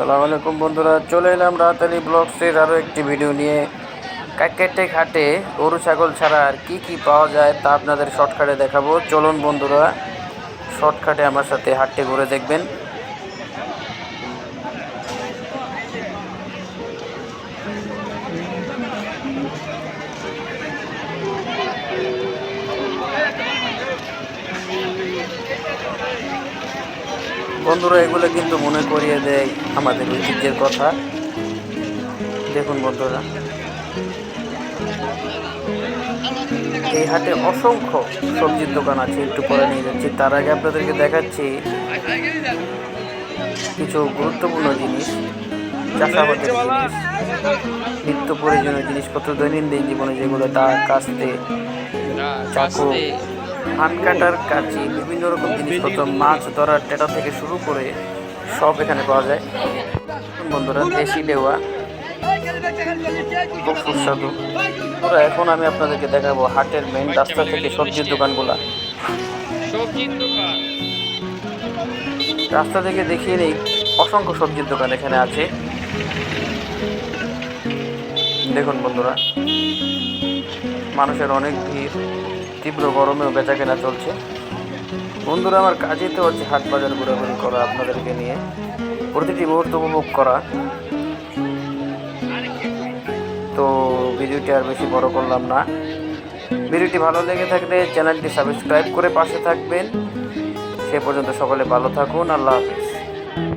আসসালামু আলাইকুম বন্ধুরা, চলে এলাম রাতালি ব্লগসের আরও একটি ভিডিও নিয়ে। কাকেটে ঘাটে গরু, ছাগল ছাড়া আর কী কী পাওয়া যায় তা আপনাদের শর্টকাটে দেখাবো। চলুন বন্ধুরা, শর্টকাটে আমার সাথে হাটটে ঘুরে দেখবেন। বন্ধুরা, এগুলো কিন্তু মনে করিয়ে দেয় আমাদের ঐতিহ্যের কথা। দেখুন বন্ধুরা। এই হাটে অসংখ্য সবজির দোকান আছে, একটু পরে নিয়ে যাচ্ছি। তার আগে আপনাদেরকে দেখাচ্ছি কিছু গুরুত্বপূর্ণ জিনিস, চাষাবাদের জিনিস, নিত্য প্রয়োজনীয় জিনিসপত্র, দৈনন্দিন জীবনে যেগুলো দা কাস্তে, চাকু ধান কাটার কাঁচি বিভিন্ন রকম জিনিসপত্র মাছ ধরার টেটা থেকে শুরু করে সব এখানে পাওয়া যায়। বন্ধুরা দেশি ডেওয়া খুব সুস্বাদু। বন্ধুরা, এখন আমি আপনাদেরকে দেখাবো হাটের মেন রাস্তা থেকে সবজির দোকানগুলা। রাস্তা থেকে দেখিয়ে নেই অসংখ্য সবজির দোকান এখানে আছে। দেখুন বন্ধুরা, মানুষের অনেক ভিড়, তীব্র গরমেও বেচা কেনা চলছে। বন্ধুরা, আমার কাজই তো হচ্ছে হাট বাজার ঘোরাঘুরি করা আপনাদেরকে নিয়ে। প্রতিটি মুহূর্ত উপভোগ করা। তো ভিডিওটি আর বেশি বড় করলাম না। ভিডিওটি ভালো লেগে থাকলে চ্যানেলটি সাবস্ক্রাইব করে পাশে থাকবেন। সে পর্যন্ত সকলে ভালো থাকুন, আল্লাহ হাফিজ।